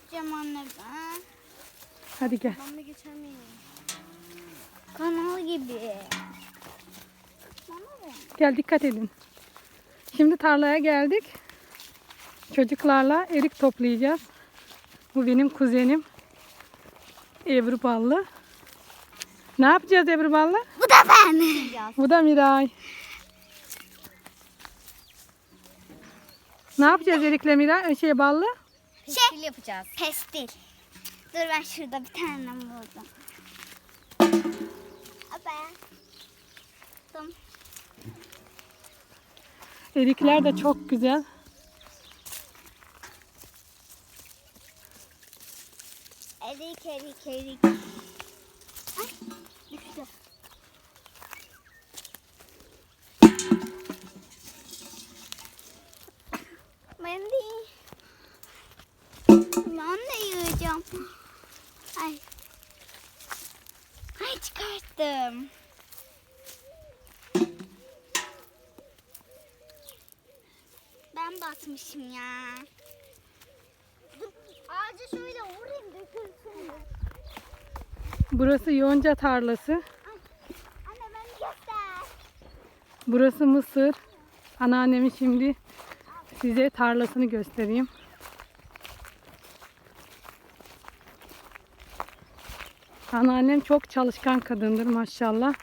geçeceğim anne ben. Hadi gel. Ben de geçemeyim. Kanal gibi. Gel dikkat edin. Şimdi tarlaya geldik. Çocuklarla erik toplayacağız. Bu benim kuzenim. Ebru Ballı. Ne yapacağız Ebru Ballı? Bu da ben. Bu da Miray. Ne yapacağız Erik'le Miray? Şey Ballı? Pestil yapacağız. Pestil. Dur ben şurada bir tane buldum. Abi. Tamam. Erikler de çok güzel. Erik erik erik. Ay düştü. Ben de ben yiyeceğim. Ay. Ay çıkarttım. Ben basmışım ya. Ağaca şöyle vurayım dökülsün. Burası yonca tarlası. Anne beni göster. Burası Mısır. Anneannemin şimdi size tarlasını göstereyim. Anneannem çok çalışkan kadındır maşallah.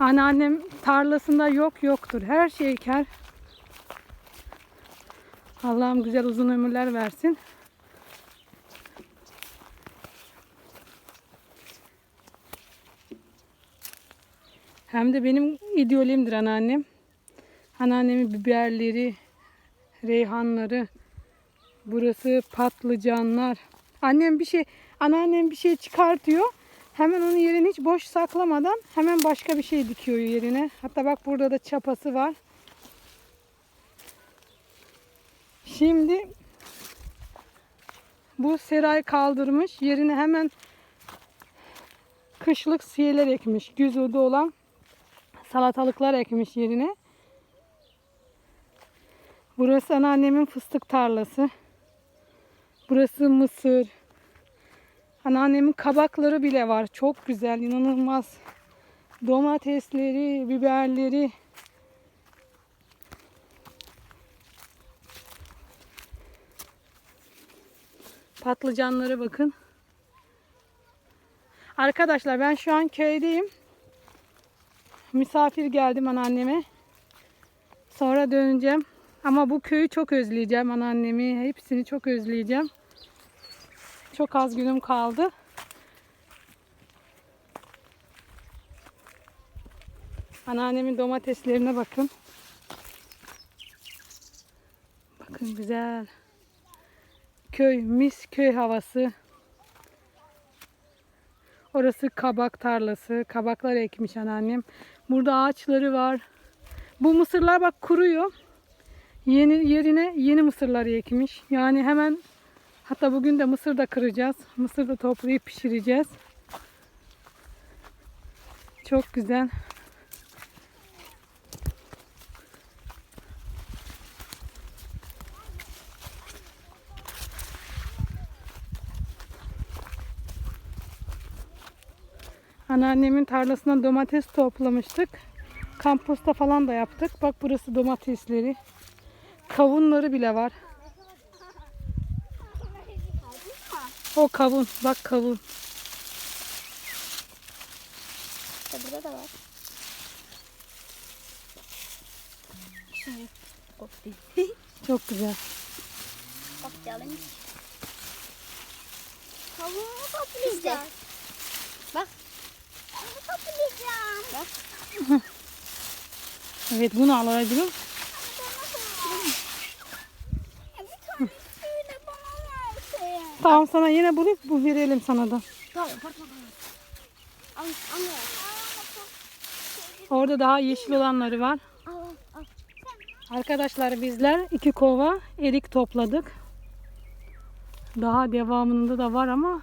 Anneannem tarlasında yok yoktur. Her şey eker. Allah'ım güzel uzun ömürler versin. Hem de benim idolümdür anneannem. Anneannemin biberleri, reyhanları, burası patlıcanlar. Annem bir şey, anneannem bir şey çıkartıyor. Hemen onun yerini hiç boş saklamadan hemen başka bir şey dikiyor yerine. Hatta bak burada da çapası var. Şimdi bu seray kaldırmış. Yerine hemen kışlık siyeler ekmiş. Güzudu olan salatalıklar ekmiş yerine. Burası anneannemin fıstık tarlası. Burası mısır. Anneannemin kabakları bile var. Çok güzel, inanılmaz. Domatesleri, biberleri. Patlıcanlara bakın. Arkadaşlar ben şu an köydeyim. Misafir geldim anneanneme. Sonra döneceğim. Ama bu köyü çok özleyeceğim anneannemi. Hepsini çok özleyeceğim. Çok az günüm kaldı. Anneannemin domateslerine bakın. Bakın güzel. Köy, mis köy havası. Orası kabak tarlası. Kabaklar ekmiş anneannem. Burada ağaçları var. Bu mısırlar bak kuruyor. Yeni yerine yeni mısırlar ekmiş. Yani hemen hatta bugün de mısır da kıracağız. Mısır da toplayıp pişireceğiz. Çok güzel. Anneannemin tarlasından domates toplamıştık. Kamposta falan da yaptık. Bak burası domatesleri. Kavunları bile var. O kavun. Bak kavun. İşte burada da var. Çok güzel. Kopyalım. Tavuğu toplayacağım. Bak. Tavuğu toplayacağım. Bak. Evet bunu alabilirim. Ya bir tane şöyle bana versin. Tamam sana yine bulayım. Bu verelim sana da. Tamam, pardon. Al, al. Orada daha yeşil olanları var. Arkadaşlar bizler iki kova erik topladık. Daha devamında da var ama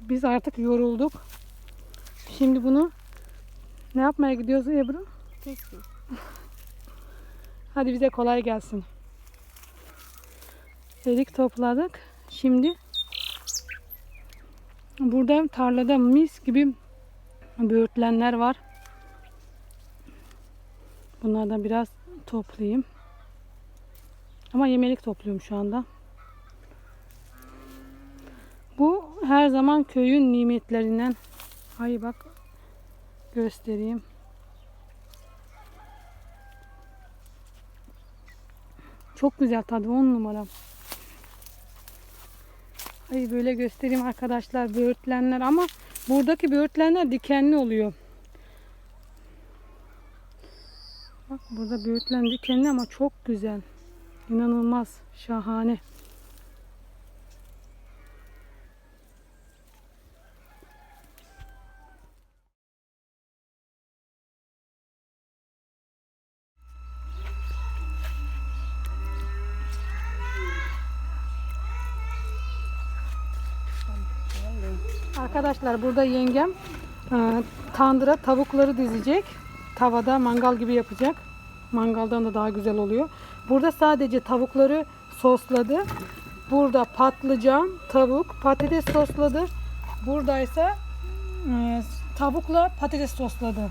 biz artık yorulduk. Şimdi bunu Ne yapmaya gidiyorsun Ebru? Hadi bize kolay gelsin. Erik topladık. Şimdi burada tarlada mis gibi böğürtlenler var. Bunlardan biraz toplayayım. Ama yemelik topluyorum şu anda. Bu her zaman köyün nimetlerinden. Ay bak göstereyim. Çok güzel tadı 10 numara. Ay böyle göstereyim arkadaşlar böğürtlenler ama buradaki böğürtlenler dikenli oluyor. Bak burada böğürtlen dikenli ama çok güzel. İnanılmaz şahane. Arkadaşlar burada yengem e, tandıra tavukları dizecek. Tavada mangal gibi yapacak. Mangaldan da daha güzel oluyor. Burada sadece tavukları sosladı. Burada patlıcan, tavuk, patates sosladı. Buradaysa e, tavukla patates sosladı.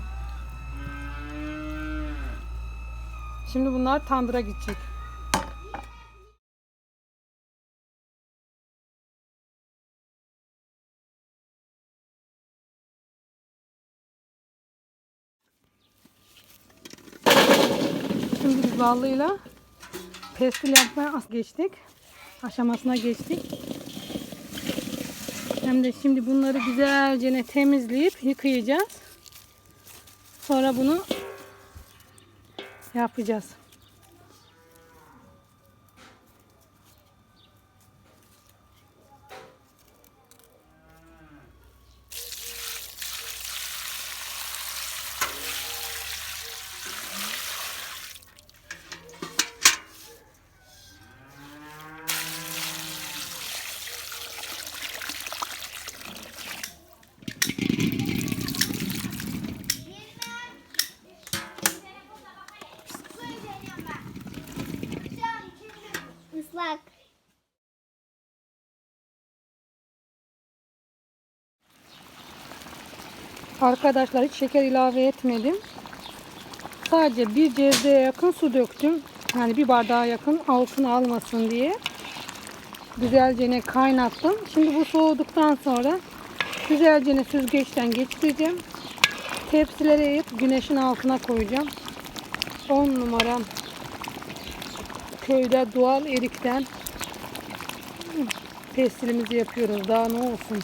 Şimdi bunlar tandıra gidecek. Şimdi biz ballıyla pestil yapmaya geçtik. Aşamasına geçtik. Hem de şimdi bunları güzelce ne temizleyip yıkayacağız. Sonra bunu yapacağız. Arkadaşlar hiç şeker ilave etmedim. Sadece bir cezveye yakın su döktüm. Yani bir bardağa yakın altını almasın diye. Güzelce ne kaynattım. Şimdi bu soğuduktan sonra güzelce ne süzgeçten geçireceğim. Tepsilere yiyip güneşin altına koyacağım. 10 numara köyde doğal erikten pestilimizi yapıyoruz. Daha ne olsun.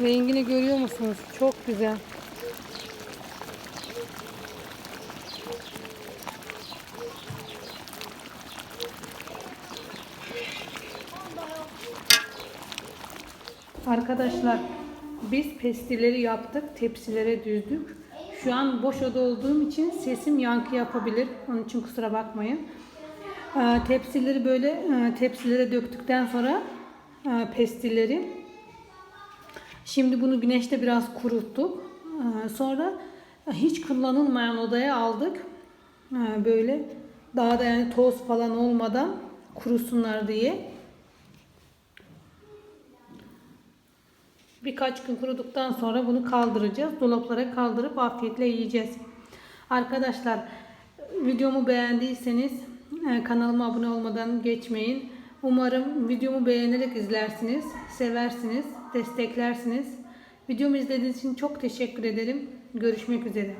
Rengini görüyor musunuz? Çok güzel. Arkadaşlar biz pestilleri yaptık. Tepsilere düzdük. Şu an boş oda olduğum için sesim yankı yapabilir. Onun için kusura bakmayın. Ee, Tepsileri böyle e, tepsilere döktükten sonra e, pestilleri Şimdi bunu güneşte biraz kuruttuk. Ee, Sonra hiç kullanılmayan odaya aldık. Ee, Böyle daha da yani toz falan olmadan kurusunlar diye. Birkaç gün kuruduktan sonra bunu kaldıracağız. Dolaplara kaldırıp afiyetle yiyeceğiz. Arkadaşlar videomu beğendiyseniz e, kanalıma abone olmadan geçmeyin. Umarım videomu beğenerek izlersiniz, seversiniz, desteklersiniz. Videomu izlediğiniz için çok teşekkür ederim. Görüşmek üzere.